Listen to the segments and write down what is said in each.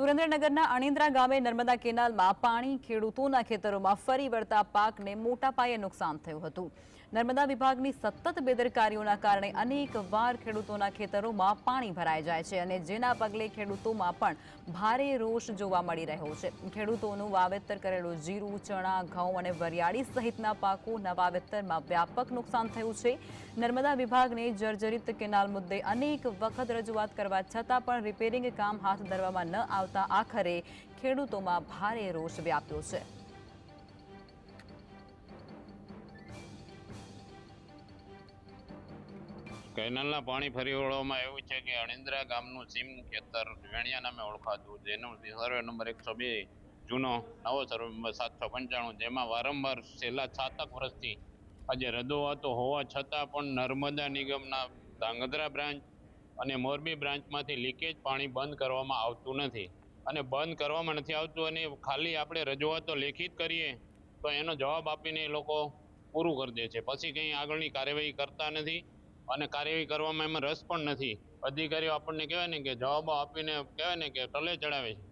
સુરેન્દ્રનગરના અણિંદ્રા ગામે નર્મદા કેનાલમાં પાણી ખેડૂતોના ખેતરોમાં ફરી વળતા પાકને મોટા પાયે નુકસાન થયું હતું. નર્મદા વિભાગની સતત બેદરકારીઓના કારણે અનેક વાર ખેડૂતોના ખેતરોમાં પાણી ભરાઈ જાય છે અને જેના પગલે ખેડૂતોમાં પણ ભારે રોષ જોવા મળી રહ્યો છે. ખેડૂતોનું વાવેતર કરેલું જીરું, ચણા, ઘઉં અને વરિયાળી સહિતના પાકોના વાવેતરમાં વ્યાપક નુકસાન થયું છે. નર્મદા વિભાગને જર્જરિત કેનાલ મુદ્દે અનેક વખત રજૂઆત કરવા છતાં પણ રિપેરિંગ કામ હાથ ધરવામાં ન આવતા આખરે ખેડૂતોમાં ભારે રોષ વ્યાપ્યો છે. કેનાલના પાણી ફરી વળવામાં એવું છે કે અણિંદ્રા ગામનું સીમ ખેતર વેણિયા નામે ઓળખાતું જેનો સર્વે નંબર એકસો બે, જૂનો નવો સર્વે નંબર સાતસો પંચાણું, જેમાં વારંવાર છેલ્લા સાતક વર્ષથી આજે રજૂઆતો હોવા છતાં પણ નર્મદા નિગમના ધાંગધ્રા બ્રાન્ચ અને મોરબી બ્રાન્ચમાંથી લીકેજ પાણી બંધ કરવામાં આવતું નથી. અને બંધ કરવામાં નથી આવતું અને ખાલી આપણે રજૂઆતો લેખિત કરીએ તો એનો જવાબ આપીને એ લોકો પૂરું કરી દે છે. પછી કંઈ આગળની કાર્યવાહી કરતા નથી. અને કાર્યવાહી કરવામાં એમાં રસ પણ નથી. અધિકારીઓ આપણને કહેવાય ને કે જવાબો આપીને કહેવાય ને કે ટલે ચડાવે છે.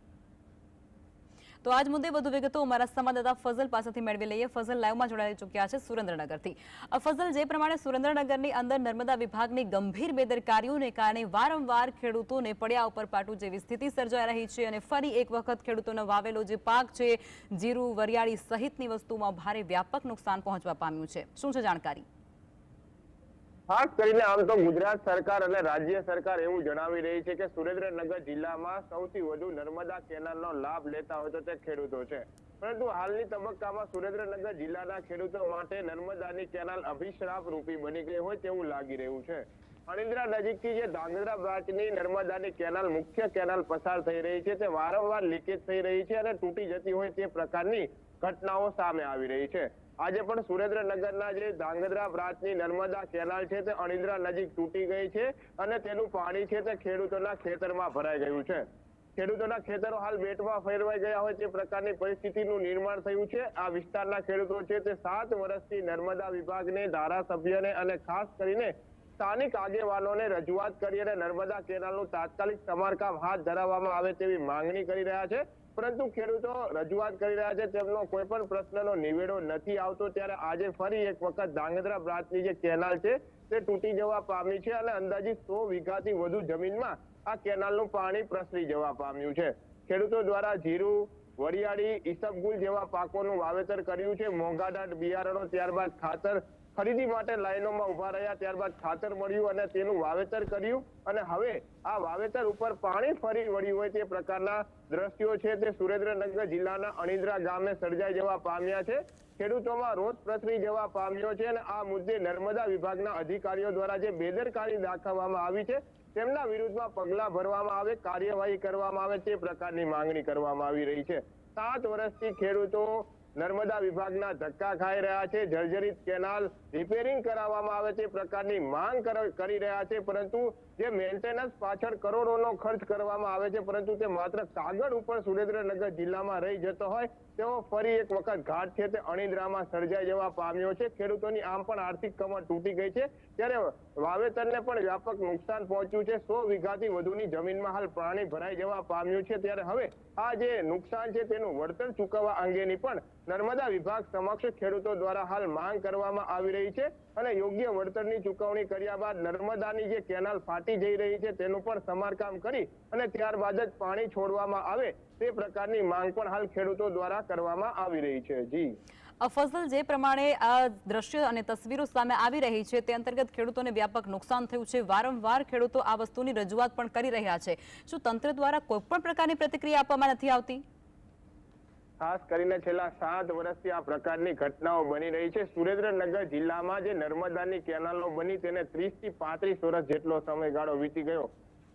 તો આજ મુદ્દે વધુ વિગતો અમારા સંવાદદાતા ફઝલ પાસેથી મેળવી લઈએ. ફઝલ લાઈવમાં જોડાઈ ચૂક્યા છે સુરેન્દ્રનગરથી. ફઝલ, જે પ્રમાણે સુરેન્દ્રનગરની અંદર નર્મદા વિભાગની ગંભીર બેદરકારીઓને કારણે વારંવાર ખેડૂતોને પડ્યા ઉપર પાટું જેવી સ્થિતિ સર્જાઈ રહી છે અને ફરી એક વખત ખેડૂતોનો વાવેલો જે પાક છે, જીરું, વરિયાળી સહિતની વસ્તુમાં ભારે વ્યાપક નુકસાન પહોંચવા પામ્યું છે. શું છે જાણકારી? ખાસ કરીને આમ તો ગુજરાત સરકાર અને રાજ્ય સરકાર એવું જણાવી રહી છે કે સુરેન્દ્રનગર જિલ્લામાં સૌથી વધુ નર્મદા કેનાલનો લાભ લેતા હોય તો તે ખેડૂતો છે. પરંતુ હાલની તબક્કામાં સુરેન્દ્રનગર જિલ્લાના ખેડૂતો માટે નર્મદાની કેનાલ અભિશ્રાપ રૂપી બની ગઈ હોય તેવું લાગી રહ્યું છે. અણિન્દ્રા નજીકથી જે ધાંગધ્રા બ્રાન્ચની નર્મદાની કેનાલ મુખ્ય કેનાલ પસાર થઈ રહી છે, તે વારંવાર લીકેજ થઈ રહી છે અને તૂટી જતી હોય તે પ્રકારની ઘટનાઓ સામે આવી રહી છે. આજે પણ સુરેન્દ્રનગરના જે ધાંગધ્રા બ્રાન્ચની નર્મદા કેનાલ છે તે અણિન્દ્રા નજીક તૂટી ગઈ છે અને તેનું પાણી છે તે ખેડૂતોના ખેતરમાં ભરાઈ ગયું છે. ખેડૂતોના ખેતરો હાલ બેટમાં ફેરવાઈ ગયા હોય તે પ્રકારની પરિસ્થિતિનું નિર્માણ થયું છે. આ વિસ્તારના ખેડૂતો છે તે સાત વર્ષથી નર્મદા વિભાગને ધારાસભ્યને અને ખાસ કરીને સ્થાનિક આગેવાનોને રજૂઆત કરી અને નર્મદા કેનાલનું તાત્કાલિક સમારકામ હાથ ધરાવવામાં આવે તેવી માંગણી કરી રહ્યા છે. પરંતુ ખેડૂતો રજૂઆત કરી રહ્યા છે, તેમનો કોઈ પણ પ્રશ્નનો નિવેડો નથી આવતો. ત્યારે આજે ફરી એક વખત ધાંગધ્રા બ્રાંચની જે કેનાલ છે, તે તૂટી જવા પામી છે અને અંદાજિત સો વીઘાથી વધુ જમીનમાં આ કેનાલનું પાણી પ્રસરી જવા પામ્યું છે. ખેડૂતો દ્વારા જીરું, વરિયાળી, ઈસબગુલ જેવા પાકોનું વાવેતર કર્યું છે. મોંઘાદાટ બિયારણો ત્યારબાદ ખાતર ખરીદી માટે લાઈનોમાં ઊભા રહ્યા, ત્યારબાદ ખાતર મળ્યું અને તેનું વાવેતર કર્યું અને હવે આ વાવેતર ઉપર પાણી ફરી વળ્યું હોય તે પ્રકારના દ્રશ્યો છે. તે સુરેન્દ્રનગર જિલ્લાના અણીદ્રા ગામે સર્જાઈ જવા પામ્યા છે. ખેડૂતોમાં રોષ પ્રસરી જવા પામ્યો છે અને આ મુદ્દે નર્મદા વિભાગના અધિકારીઓ દ્વારા જે બેદરકારી દાખવવામાં આવી છે, તેમના વિરુદ્ધમાં પગલાં ભરવામાં આવે, કાર્યવાહી કરવામાં આવે તે પ્રકારની માંગણી કરવામાં આવી રહી છે. સાત વર્ષથી ખેડૂતો નર્મદા વિભાગના ધક્કા ખાઈ રહ્યા છે, જર્જરિત કેનાલ રિપેરિંગ કરાવવામાં આવે તે પ્રકારની માંગ કરી રહ્યા છે, પરંતુ જે મેન્ટેનન્સ પાછળ કરોડોનો ખર્ચ કરવામાં આવે છે, પરંતુ તે માત્ર કાગળ ઉપર સુરેન્દ્રનગર જિલ્લામાં રહી જતો હોય, તેઓ ફરી એક વખત ઘાટ છે તે અણિદ્રામાં સર્જાઈ જવા પામ્યો છે. ખેડૂતોની આમ પણ આર્થિક કમર તૂટી ગઈ છે. ત્યારે વાવેતરને પણ વ્યાપક નુકસાન પહોંચ્યું છે. સો વીઘાથી વધુની જમીનમાં હાલ પાણી ભરાઈ જવા પામ્યું છે. ત્યારે હવે આ જે નુકસાન છે તેનું વળતર ચૂકવવા અંગેની પણ નર્મદા વિભાગ સમક્ષ ખેડૂતો દ્વારા હાલ માંગ કરવામાં આવી રહી છે અને યોગ્ય વળતરની ચૂકવણી કર્યા બાદ નર્મદાની જે કેનાલ ફાટી જઈ રહી છે તેનું પણ સમારકામ કરી અને ત્યારબાદ જ પાણી છોડવામાં આવે તે પ્રકારની માંગ પણ હાલ ખેડૂતો દ્વારા કરવામાં આવી રહી છે. જી. ફસલ જે પ્રમાણે આ દ્રશ્ય અને તસવીરો સામે આવી રહી છે તે અંતર્ગત ખેડૂતોને વ્યાપક નુકસાન થયું છે. વારંવાર ખેડૂતો આ વસ્તુની રજૂઆત પણ કરી રહ્યા છે. શું તંત્ર દ્વારા કોઈ પણ પ્રકારની પ્રતિક્રિયા આપવામાં નથી આવતી? ખાસ કરીને છેલ્લા સાત વર્ષથી આ પ્રકારની ઘટનાઓ બની રહી છે. સુરેન્દ્રનગર જિલ્લામાં જે નર્મદાની કેનાલો બની તેને ત્રીસથી પાંત્રીસ વર્ષ જેટલો સમયગાળો વીતી ગયો.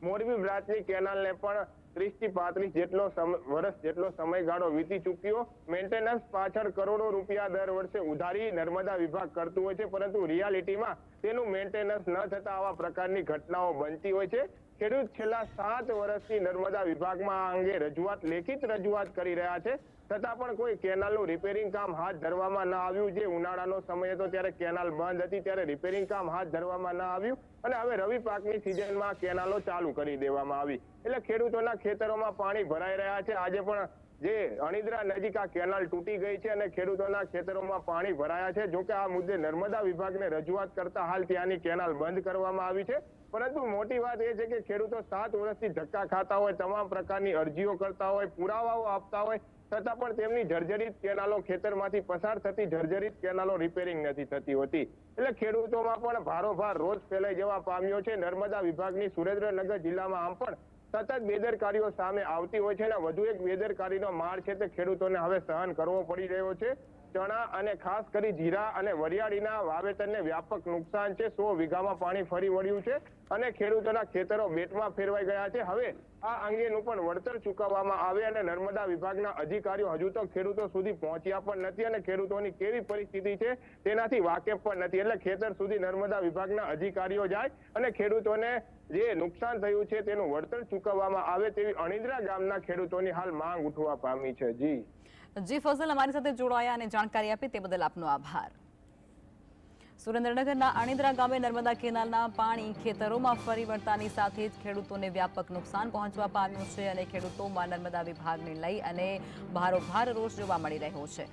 મોરબી બ્રાન્ચની કેનાલને પણ ત્રીસથી પાંત્રીસ જેટલો વર્ષ જેટલો સમયગાળો વીતી ચૂક્યો. મેન્ટેનન્સ પાછળ કરોડો રૂપિયા દર વર્ષે ઉધારી નર્મદા વિભાગ કરતું હોય છે, પરંતુ રિયાલિટીમાં તેનું મેન્ટેનન્સ ન થતા આવા પ્રકારની ઘટનાઓ બનતી હોય છે. ખેડૂત છેલ્લા સાત વર્ષથી નર્મદા વિભાગમાં આ અંગે રજૂઆત, લેખિત રજૂઆત કરી રહ્યા છે. છતાં પણ કોઈ કેનાલનું રિપેરિંગ કામ હાથ ધરવામાં ન આવ્યું. જે ઉનાળાનો સમય હતો ત્યારે કેનાલ બંધ હતી, ત્યારે રિપેરિંગ કામ હાથ ધરવામાં ન આવ્યું અને હવે રવિ પાકની સિઝનમાં કેનાલો ચાલુ કરી દેવામાં આવી. એટલે ખેડૂતોના ખેતરોમાં પાણી ભરાઈ રહ્યા છે. આજે પણ જે અણિદ્રા નજીક આ કેનાલ તૂટી ગઈ છે અને ખેડૂતોના ખેતરોમાં પાણી ભરાયા છે. જોકે આ મુદ્દે નર્મદા વિભાગને રજૂઆત કરતા હાલ ત્યાંની કેનાલ બંધ કરવામાં આવી છે. પરંતુ મોટી વાત એ છે કે ખેડૂતો સાત વર્ષથી ધક્કા ખાતા હોય, તમામ પ્રકારની અરજીઓ કરતા હોય, પુરાવાઓ આપતા હોય, છતાં પણ તેમની જર્જરિત કેનાલો ખેતરમાંથી પસાર થતી જર્જરિત કેનાલો રિપેરિંગ નથી થતી હોતી. એટલે ખેડૂતોમાં પણ ભારોભાર રોજ ફેલાઈ જવા પામ્યો છે. નર્મદા વિભાગની સુરેન્દ્રનગર જિલ્લામાં આમ પણ સતત બેદરકારીઓ સામે આવતી હોય છે અને વધુ એક બેદરકારીનો માર છે તે ખેડૂતોને હવે સહન કરવો પડી રહ્યો છે. ચણા અને ખાસ કરી જીરા અને વરિયાળીના વાવેતરને વ્યાપક નુકસાન છે. સો વીઘામાં પાણી ફરી વળ્યું છે અને ખેડૂતોના ખેતરો બેટમાં ફેરવાઈ ગયા છે. હવે આ અંગેનું પણ વળતર ચૂકવવામાં આવે અને નર્મદા વિભાગના અધિકારીઓ હજુ તો ખેડૂતો સુધી પહોંચ્યા પણ નથી અને ખેડૂતોની કેવી પરિસ્થિતિ છે તેનાથી વાકેફ પણ નથી. એટલે ખેતર સુધી નર્મદા વિભાગના અધિકારીઓ જાય અને ખેડૂતોને જે નુકસાન થયું છે તેનું વળતર ચૂકવવામાં આવે તેવી અણિદ્રા ગામના ખેડૂતોની હાલ માંગ ઉઠવા પામી છે. જી. જી ફઝલ અમારી સાથે જોડાયા અને જાણકારી આપી તે બદલ આપનો આભાર. સુરેન્દ્રનગરના અણિદ્રા ગામે નર્મદા કેનાલના પાણી ખેતરોમાં ફરી વળતાની સાથે જ ખેડૂતોને વ્યાપક નુકસાન પહોંચવા પામ્યું છે અને ખેડૂતોમાં નર્મદા વિભાગને લઈ અને ભારોભાર રોષ જોવા મળી રહ્યો છે.